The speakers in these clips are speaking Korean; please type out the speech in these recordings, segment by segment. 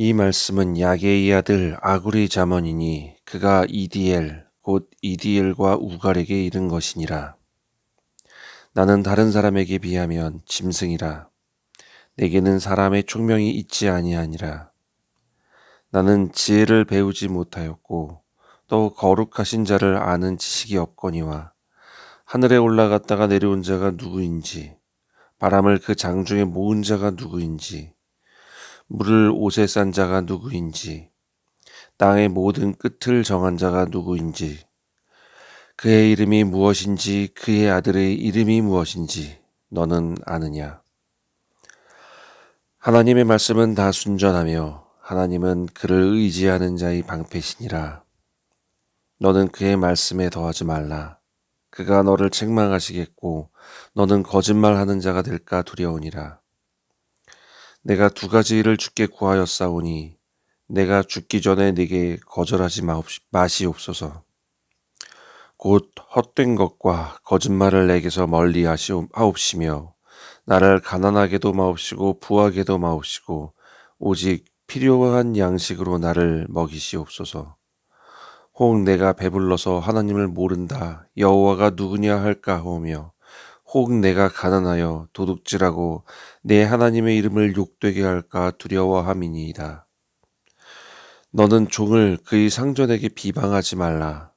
이 말씀은 야게의 아들 아구리 자문이니 그가 이디엘 곧 이디엘과 우갈에게 이른 것이니라. 나는 다른 사람에게 비하면 짐승이라. 내게는 사람의 총명이 있지 아니하니라. 나는 지혜를 배우지 못하였고 또 거룩하신 자를 아는 지식이 없거니와 하늘에 올라갔다가 내려온 자가 누구인지 바람을 그 장중에 모은 자가 누구인지 물을 옷에 싼 자가 누구인지, 땅의 모든 끝을 정한 자가 누구인지, 그의 이름이 무엇인지, 그의 아들의 이름이 무엇인지 너는 아느냐? 하나님의 말씀은 다 순전하며 하나님은 그를 의지하는 자의 방패시니라. 너는 그의 말씀에 더하지 말라. 그가 너를 책망하시겠고 너는 거짓말하는 자가 될까 두려우니라. 내가 두 가지 일을 주께 구하였사오니 내가 죽기 전에 네게 거절하지 마시옵소서. 곧 헛된 것과 거짓말을 내게서 멀리 하옵시며 나를 가난하게도 마옵시고 부하게도 마옵시고 오직 필요한 양식으로 나를 먹이시옵소서. 혹 내가 배불러서 하나님을 모른다 여호와가 누구냐 할까 하오며 혹 내가 가난하여 도둑질하고 내 하나님의 이름을 욕되게 할까 두려워함이니이다. 너는 종을 그의 상전에게 비방하지 말라.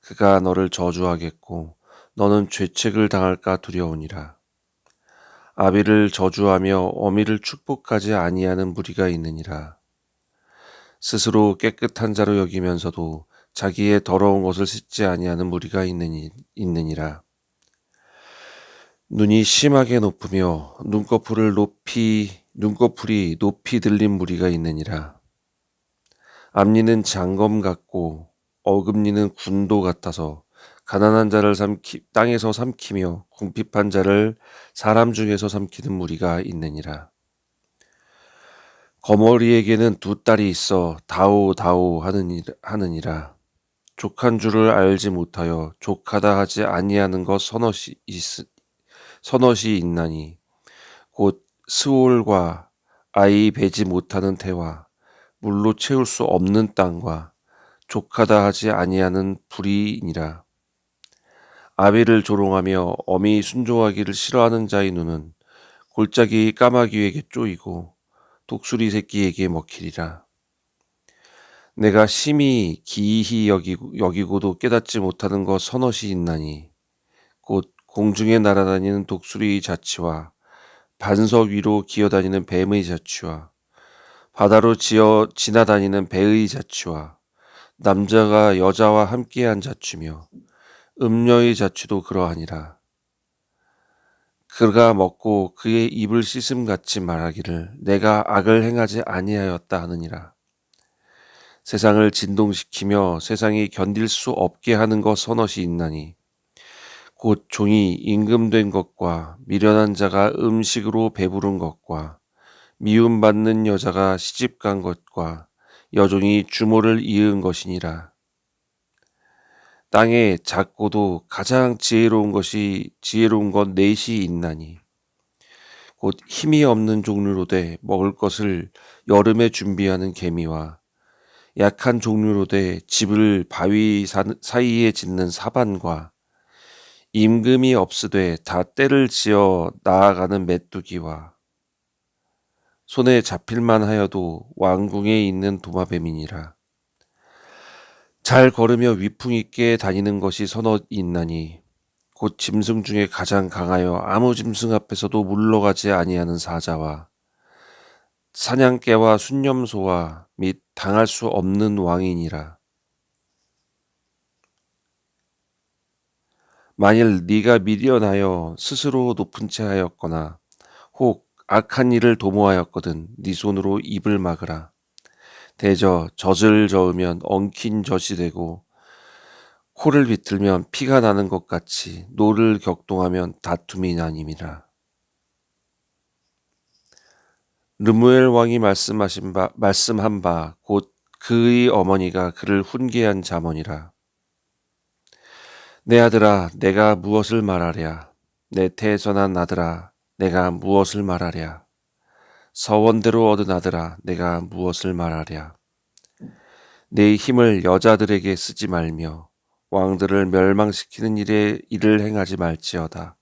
그가 너를 저주하겠고 너는 죄책을 당할까 두려우니라. 아비를 저주하며 어미를 축복하지 아니하는 무리가 있느니라. 스스로 깨끗한 자로 여기면서도 자기의 더러운 것을 씻지 아니하는 무리가 있느니, 있느니라. 눈이 심하게 높으며 눈꺼풀을 높이 눈꺼풀이 높이 들린 무리가 있느니라. 앞니는 장검 같고 어금니는 군도 같아서 가난한 자를 삼키, 땅에서 삼키며 궁핍한 자를 사람 중에서 삼키는 무리가 있느니라. 거머리에게는 두 딸이 있어 다오 다오 하느니라, 하느니라. 족한 줄을 알지 못하여 족하다 하지 아니하는 것 서너시 있, 서너시 있나니 곧 스올과 아이 베지 못하는 태와 물로 채울 수 없는 땅과 족하다 하지 아니하는 불이니라. 아비를 조롱하며 어미 순종하기를 싫어하는 자의 눈은 골짜기 까마귀에게 쪼이고 독수리 새끼에게 먹히리라. 내가 심히 기이히 여기고, 여기고도 깨닫지 못하는 것 서너시 있나니 곧 공중에 날아다니는 독수리의 자치와 반석 위로 기어다니는 뱀의 자치와 바다로 지어 지나다니는 배의 자치와 남자가 여자와 함께한 자취며 음녀의 자취도 그러하니라. 그가 먹고 그의 입을 씻음 같이 말하기를 내가 악을 행하지 아니하였다 하느니라. 세상을 진동시키며 세상이 견딜 수 없게 하는 것 서너시 있나니 곧 종이 임금된 것과 미련한 자가 음식으로 배부른 것과 미움받는 여자가 시집간 것과 여종이 주모를 이은 것이니라. 땅에 작고도 가장 지혜로운 것이 지혜로운 것 넷이 있나니 곧 힘이 없는 종류로 돼 먹을 것을 여름에 준비하는 개미와 약한 종류로 돼 집을 바위 사이에 짓는 사반과 임금이 없으되 다 때를 지어 나아가는 메뚜기와 손에 잡힐만 하여도 왕궁에 있는 도마뱀이니라. 잘 걸으며 위풍 있게 다니는 것이 서너 있나니 곧 짐승 중에 가장 강하여 아무 짐승 앞에서도 물러가지 아니하는 사자와 사냥개와 순념소와 및 당할 수 없는 왕이니라. 만일 네가 미련하여 스스로 높은 채 하였거나 혹 악한 일을 도모하였거든 네 손으로 입을 막으라. 대저 젖을 저으면 엉킨 젖이 되고 코를 비틀면 피가 나는 것 같이 노를 격동하면 다툼이 나님이라. 르무엘 왕이 말씀하신 바 말씀한 바 곧 그의 어머니가 그를 훈계한 자문이라. 내 아들아, 내가 무엇을 말하랴? 내 태전한 아들아, 내가 무엇을 말하랴? 서원대로 얻은 아들아, 내가 무엇을 말하랴? 내 힘을 여자들에게 쓰지 말며 왕들을 멸망시키는 일에 일을 행하지 말지어다.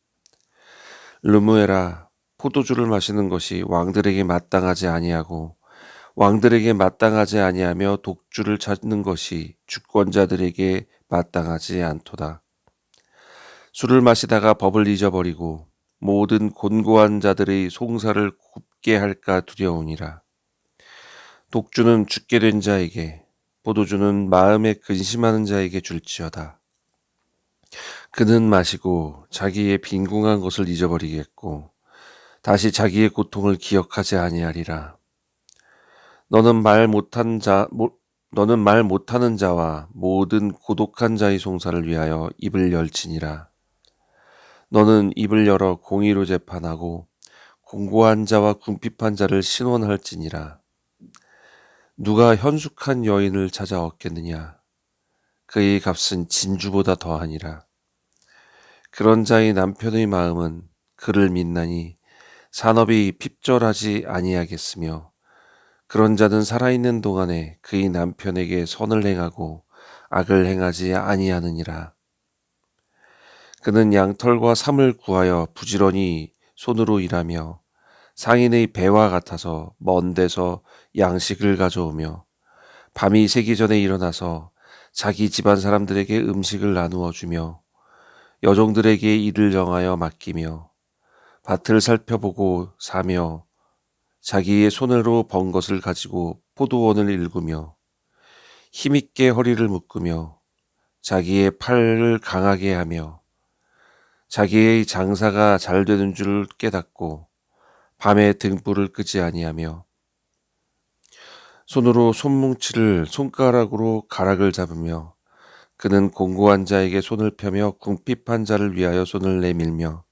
르무에라, 포도주를 마시는 것이 왕들에게 마땅하지 아니하고 왕들에게 마땅하지 아니하며 독주를 찾는 것이 주권자들에게 마땅하지 않도다. 술을 마시다가 법을 잊어버리고 모든 곤고한 자들의 송사를 굽게 할까 두려우니라. 독주는 죽게 된 자에게, 포도주는 마음에 근심하는 자에게 줄지어다. 그는 마시고 자기의 빈궁한 것을 잊어버리겠고, 다시 자기의 고통을 기억하지 아니하리라. 너는 말 못한 자, 모, 너는 말 못하는 자와 모든 고독한 자의 송사를 위하여 입을 열지니라. 너는 입을 열어 공의로 재판하고 공고한 자와 궁핍한 자를 신원할지니라. 누가 현숙한 여인을 찾아 얻겠느냐? 그의 값은 진주보다 더하니라. 그런 자의 남편의 마음은 그를 믿나니 산업이 핍절하지 아니하겠으며 그런 자는 살아있는 동안에 그의 남편에게 선을 행하고 악을 행하지 아니하느니라. 그는 양털과 삼을 구하여 부지런히 손으로 일하며 상인의 배와 같아서 먼 데서 양식을 가져오며 밤이 새기 전에 일어나서 자기 집안 사람들에게 음식을 나누어 주며 여종들에게 일을 정하여 맡기며 밭을 살펴보고 사며 자기의 손으로 번 것을 가지고 포도원을 일구며 힘있게 허리를 묶으며 자기의 팔을 강하게 하며 자기의 장사가 잘 되는 줄 깨닫고 밤에 등불을 끄지 아니하며 손으로 손뭉치를 손가락으로 가락을 잡으며 그는 공고한 자에게 손을 펴며 궁핍한 자를 위하여 손을 내밀며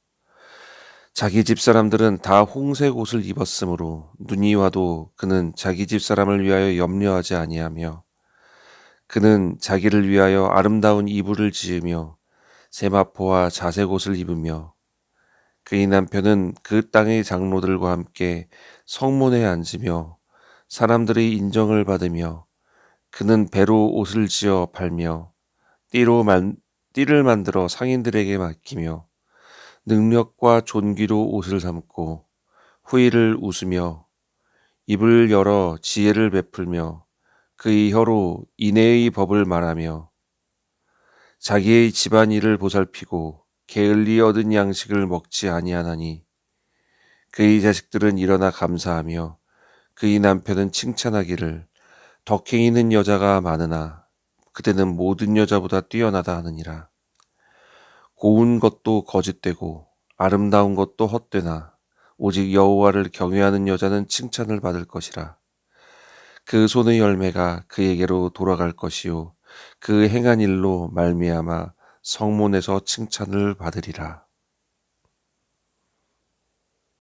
자기 집 사람들은 다 홍색 옷을 입었으므로 눈이 와도 그는 자기 집 사람을 위하여 염려하지 아니하며 그는 자기를 위하여 아름다운 이불을 지으며 세마포와 자색 옷을 입으며 그의 남편은 그 땅의 장로들과 함께 성문에 앉으며 사람들의 인정을 받으며 그는 배로 옷을 지어 팔며 띠로 만, 띠를 만들어 상인들에게 맡기며 능력과 존귀로 옷을 삼고 후일을 웃으며 입을 열어 지혜를 베풀며 그의 혀로 인애의 법을 말하며 자기의 집안 일을 보살피고 게을리 얻은 양식을 먹지 아니하나니 그의 자식들은 일어나 감사하며 그의 남편은 칭찬하기를 덕행이는 여자가 많으나 그대는 모든 여자보다 뛰어나다 하느니라. 고운 것도 거짓되고 아름다운 것도 헛되나 오직 여호와를 경외하는 여자는 칭찬을 받을 것이라. 그 손의 열매가 그에게로 돌아갈 것이요 그 행한 일로 말미암아 성문에서 칭찬을 받으리라.